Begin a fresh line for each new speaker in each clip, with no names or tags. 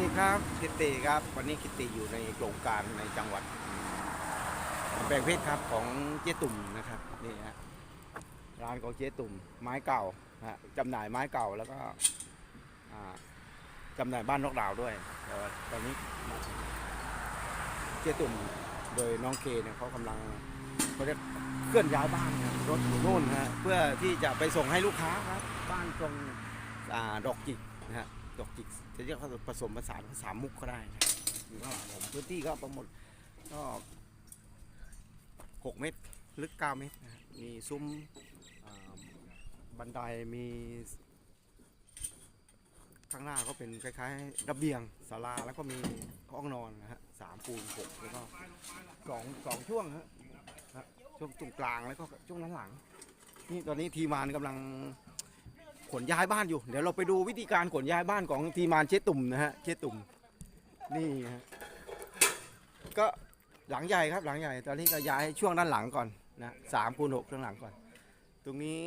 ดีครับคิตติครับ วันนี้คิตติอยู่ในโครงการในจังหวัดกำแพงเพชรครับของเจ๊ตุ่มนะครับนี่ฮะร้านของเจ๊ตุ่มไม้เก่าฮะจำหน่ายไม้เก่าแล้วก็จำหน่ายบ้านนกดาวด้วยแต่ตอนนี้เจ๊ตุ่มโดยน้องเคเนี่ยเขากำลังเขาจะเคลื่อนย้ายบ้านรถอยู่โน่นฮะเพื่อที่จะไปส่งให้ลูกค้าครับบ้านตรงอดอกจิกนะฮะ ดอกจิกจะเรียกผสมผสานภาษามมุกก็ได้นะอยู่ข้างหลังผมพื้นที่ก็ประมาณก็หกเมตรลึกเก้าเมตรนะมีซุ้มบันไดมีข้างหน้าก็เป็นคล้ายๆระเบียงศาลาแล้วก็มีห้องนอนนะฮะสามปูนหกแล้วก็สองสองช่วงฮะช่วงตรงกลางแล้วก็ช่วงด้นหลังนี่ตอนนี้ทีมานกำลัง ขนย้ายบ้านอยู่ เดี๋ยวเราไปดูวิธีการขนย้ายบ้านของทีมงานเชตุ่มนะฮะเชตุ่มนี่ฮะก็หลังใหญ่ครับหลังใหญ่ ตอนนี้ก็ย้ายช่วงด้านหลังก่อนนะสามคูณหกช่วงหลังก่อน ตรงนี้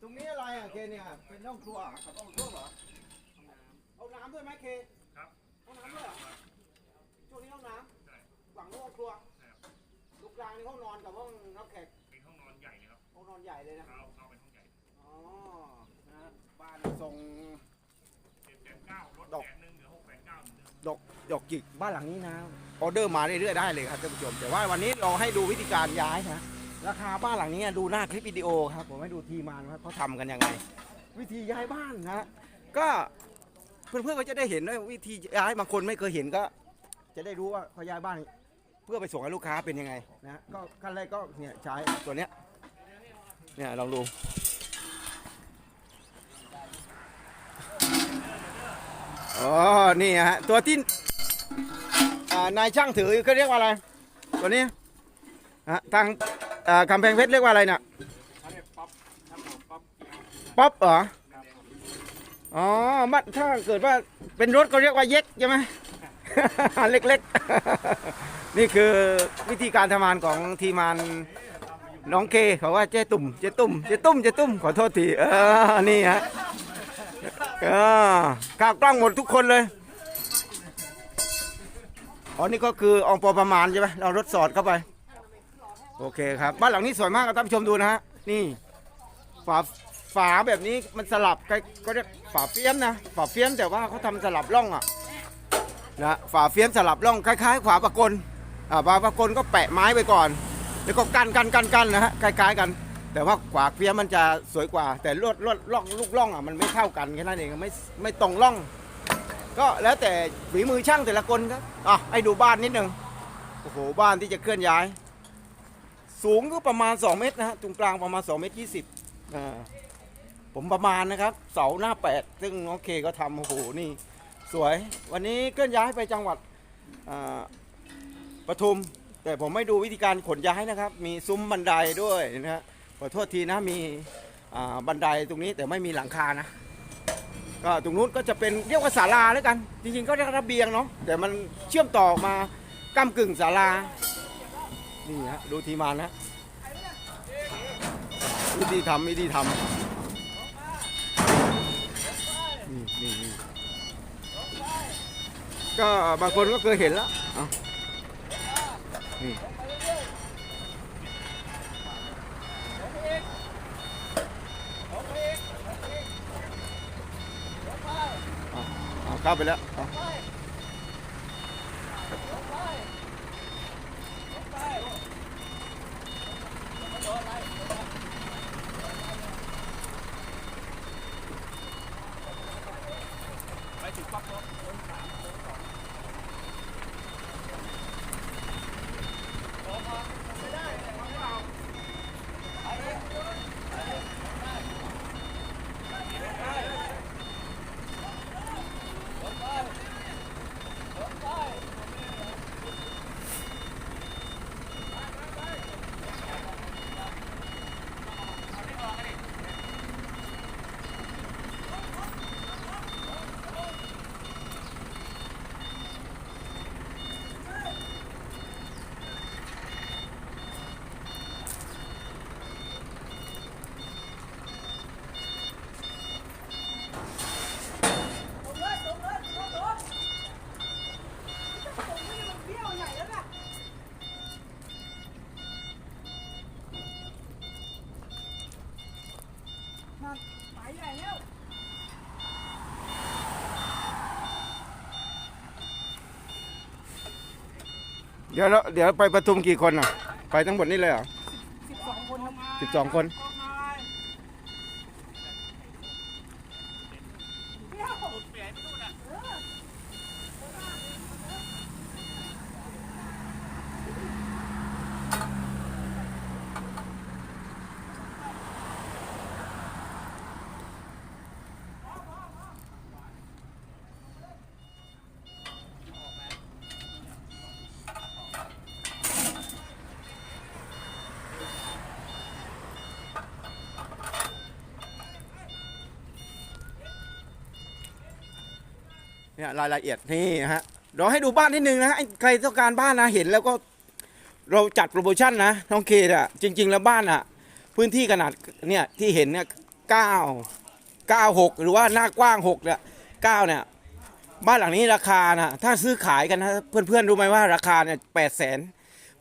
ตรงนี้อะไรอะเคเนี่ยเป็นห้องครัวกับห้องครัวเหรอเอาน้ำด้วยไหมเค
ครับ
ห้องน้ำด้วยเหรอช่วงนี้ห้องน้ำฝั่งนู้นห้องครัวลูกกลางนี่ห้องนอนกับห้องรับแขก
นอนใหญ่เลย
นะ
เข้าเข้าเป็นห้องใหญ่
อ๋อนะฮะบ้านทรง
เจ็ดแสนเก้าลด
ดอก
แสนหนึ่งเหลือหกแสนเก้าเหมือนเดิม
ดอกดอกจิกบ้านหลังนี้นะออเดอร์มาเรื่อยๆได้เลยครับท่านผู้ชม แต่ว่าวันนี้เราให้ดูวิธีการย้ายนะราคาบ้านหลังนี้ดูหน้าคลิปวิดีโอครับผมให้ดูทีมานว่าเขาทำกันยังไง วิธีย้ายบ้านนะก็เพื่อนๆก็จะได้เห็นว่าวิธีย้ายบางคนไม่เคยเห็นก็ จะได้รู้ว่าเขาย้ายบ้าน เพื่อไปส่งให้ลูกค้าเป็นยังไงนะก็ขั้นแรกก็เนี่ยใช้ตัวเนี้ย เนี่ยลองดูอ๋อนี่ฮะตัวที่นายช่างถือเขาเรียกว่าอะไร ตัวนี้ฮะทางอ่ากำแพงเพชรเรียกว่าอะไร
เขาเรียป๊อป
เหรออ๋อมันถ้าเกิดว่าเป็นรถก็เรียกว่าเย็กใช่ไหมเล็กๆ นี่คือวิธีการทำงานของทีมงาน น้องเคเขาว่าเจ๊ตุ่มเจ๊ตุ่มเจ๊ตุ่มเจ๊ตุ่มขอโทษทีเออนี่ฮะเออข้าวกล้องหมดทุกคนเลยอ๋อนี่ก็คือองค์พอประมาณใช่ไหมเรารถสอดเข้าไป โอเคครับ บ้านหลังนี้สวยมากครับท่านผู้ชมดูนะฮะนี่ฝาฝาแบบนี้มันสลับก็เรียกฝาเฟี้ยมนะฝาเฟี้ยมแต่ว่าเขาทำสลับร่องอะนะฝาเฟี้ยมสลับร่องคล้ายๆฝาปะกลอ่าฝาปะกลก็แปะไม้ไปก่อน แล้วก็กันกันกันกันนะฮะคล้ายๆกัน แต่ว่าฝาเฟี้ยมันจะสวยกว่า แต่ลวดลวดร่องลูกร่องอะมันไม่เท่ากันแค่นั้นเองไม่ไม่ตรงร่อง ก็แล้วแต่ฝีมือช่างแต่ละคนครับอะให้ดูบ้านนิดหนึ่งโอ้โหบ้านที่จะเคลื่อนย้าย สูงก็ประมาณ 2 เมตรนะฮะตรงกลางประมาณ2เมตร20อ่าผมประมาณนะครับ เสาหน้าแปดซึ่งน้อเคก็ทำโอ้โหนี่ สวย วันนี้เคลื่อนย้ายไปจังหวัดอ่าปทุม แต่ผมไม่ดูวิธีการขนย้ายนะครับ มีซุ้มบันไดด้วยนะฮะขอโทษทีนะมีบันไดตรงนี้แต่ไม่มีหลังคานะก็ตรงนู้นก็จะเป็นเรียกว่าศาลาแล้วกัน จริงๆก็เรียกระเบียงเนาะแต่มันเชื่อมต่อมาก้ากึ่งศาลานี่ฮะดูทีมานนะวิธีทำวิธีทำนี่นี่ก็บางคนก็เคยเห็นแล้ว นี่เอาเข้าไปแล้ว เดี๋ยวเราเดี๋ยวไปประทุมกี่คนอะ ไปทั้งหมดนี่เลยเหรอ
สิบสองคน
เนี่ยรายละเอียดนี่ฮะเราให้ดูบ้านนิดนึงนะใครต้องการบ้านนะเห็นแล้วก็เราจัดโปรโมชั่นนะน้องเคอะจริง ๆ แล้วบ้านอะพื้นที่ขนาดเนี่ยที่เห็นเนี่ยเก้าเก้าหกหรือว่าหน้ากว้างหกเนี่ยเก้าเนี่ยบ้านหลังนี้ราคานะถ้าซื้อขายกันนะเพื่อนๆรู้ไหมว่าราคาเนี่ยแปดแสน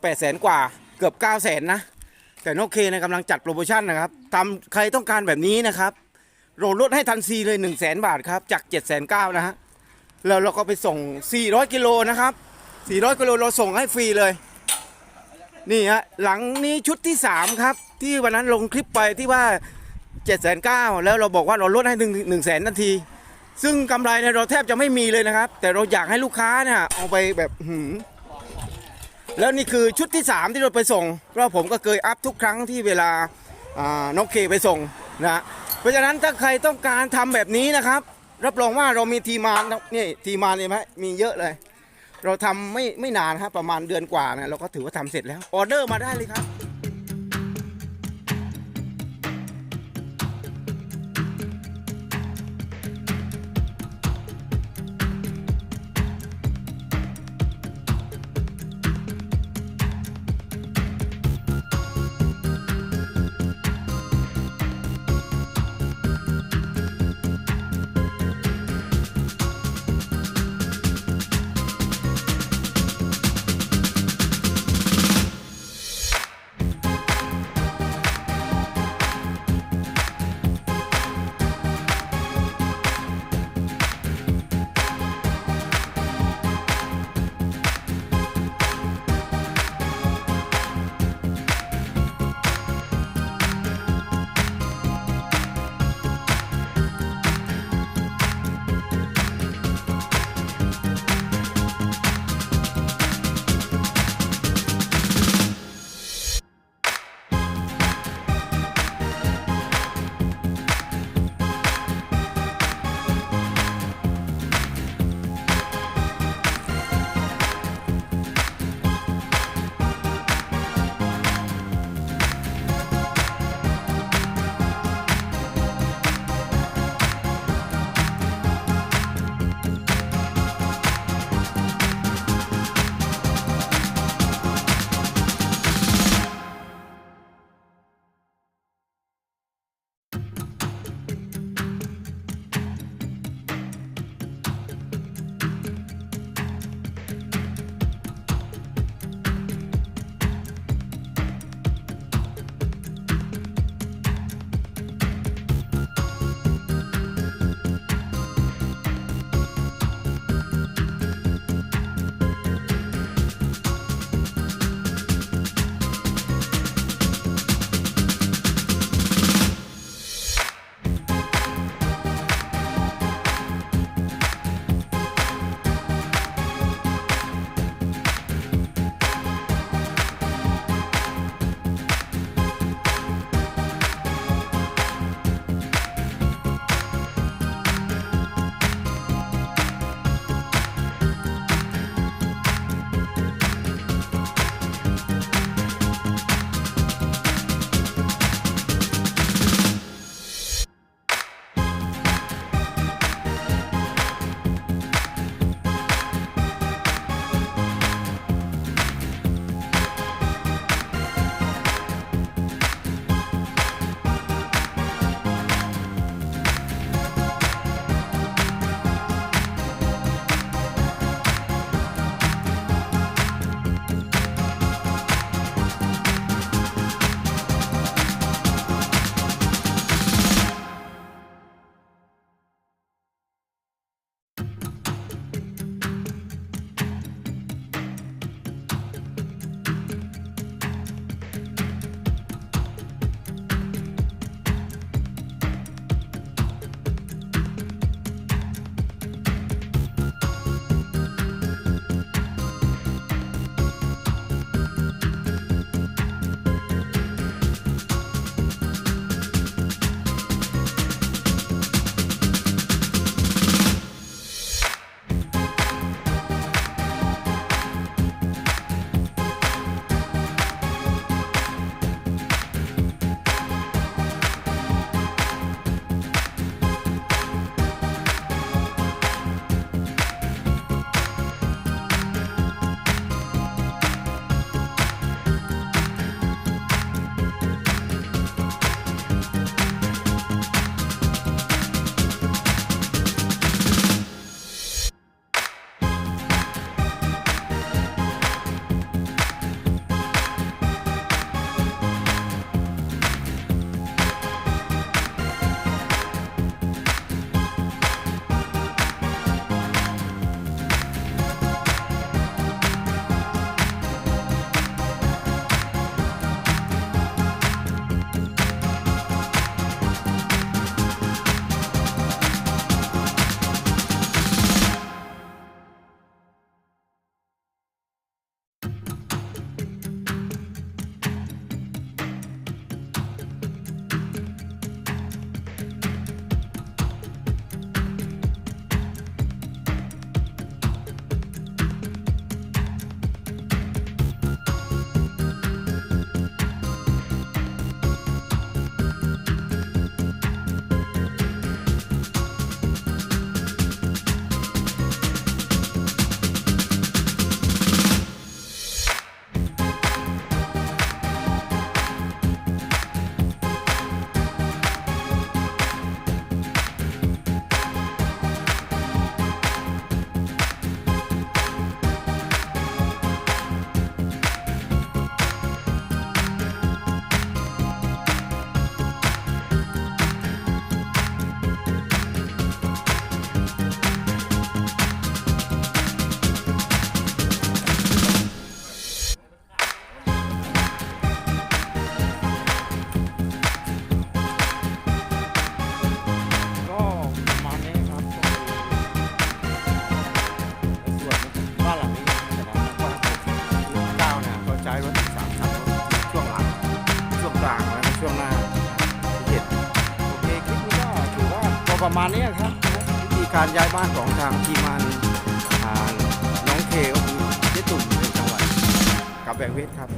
แปดแสนกว่าเกือบเก้าแสนนะแต่น้องเคเนี่ยกำลังจัดโปรโมชั่นนะครับทำใครต้องการแบบนี้นะครับเราลดให้ทันซีเลย1 0 0 0 0แสนบาทครับจาก7 9 0 0 0นะฮะ แล้วเราก็ไปส่ง 400 กิโลนะครับ 400 กิโลเราส่งให้ฟรีเลย นี่ฮะ หลังนี้ชุดที่ 3 ครับ ที่วันนั้นลงคลิปไปที่ว่า 7 9 0 0 0แล้วเราบอกว่าเราลดให้ถึง1 0 0 0 0แสนนาที ซึ่งกำไรเนี่ยเราแทบจะไม่มีเลยนะครับ แต่เราอยากให้ลูกค้าเนี่ยเอาไปแบบหืมแล้วนี่คือชุดที่ 3 ที่เราไปส่ง เพราะผมก็เคยอัพทุกครั้งที่เวลาอ่าน้องเคไปส่งนะ เพราะฉะนั้นถ้าใครต้องการทำแบบนี้นะครับ รับรองว่าเรามีทีมานนี่ทีมานเห็นไหมมีเยอะเลย เราทำไม่ไม่นานครับประมาณเดือนกว่านะเราก็ถือว่าทำเสร็จแล้วออเดอร์มาได้เลยครับ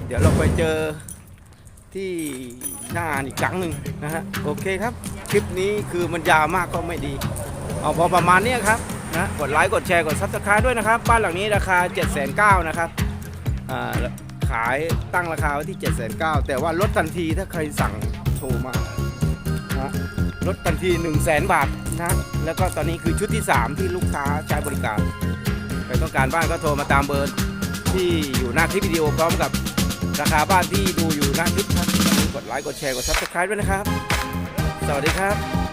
เดี๋ยวเราไปเจอที่หน้างานอีกครั้งหนึ่งนะฮะโอเคครับ คลิปนี้คือมันยาวมากก็ไม่ดี เอาพอประมาณเนี้ยครับนะกดไลค์กดแชร์กดซับสไครต์ด้วยนะครับ บ้านหลังนี้ราคา 7 9 0 0 0นะครับขายตั้งราคาไว้ที่ 7 9 0 0 0แต่ว่าลดทันทีถ้าใครสั่งโทรมานะลดทันที 1 0 0 0 0แบาทนะแล้วก็ตอนนี้คือชุดที่ 3 ที่ลูกค้าใช้บริการใครต้องการบ้านก็โทรมาตามเบอร์ที่อยู่หน้าคลิปวิดีโอพร้อมกับ ราคาบ้านที่ดูอยู่หน้าคลิปครับกดไลค์กดแชร์กดซับสไคร b e ด้วยนะครับ สวัสดีครับ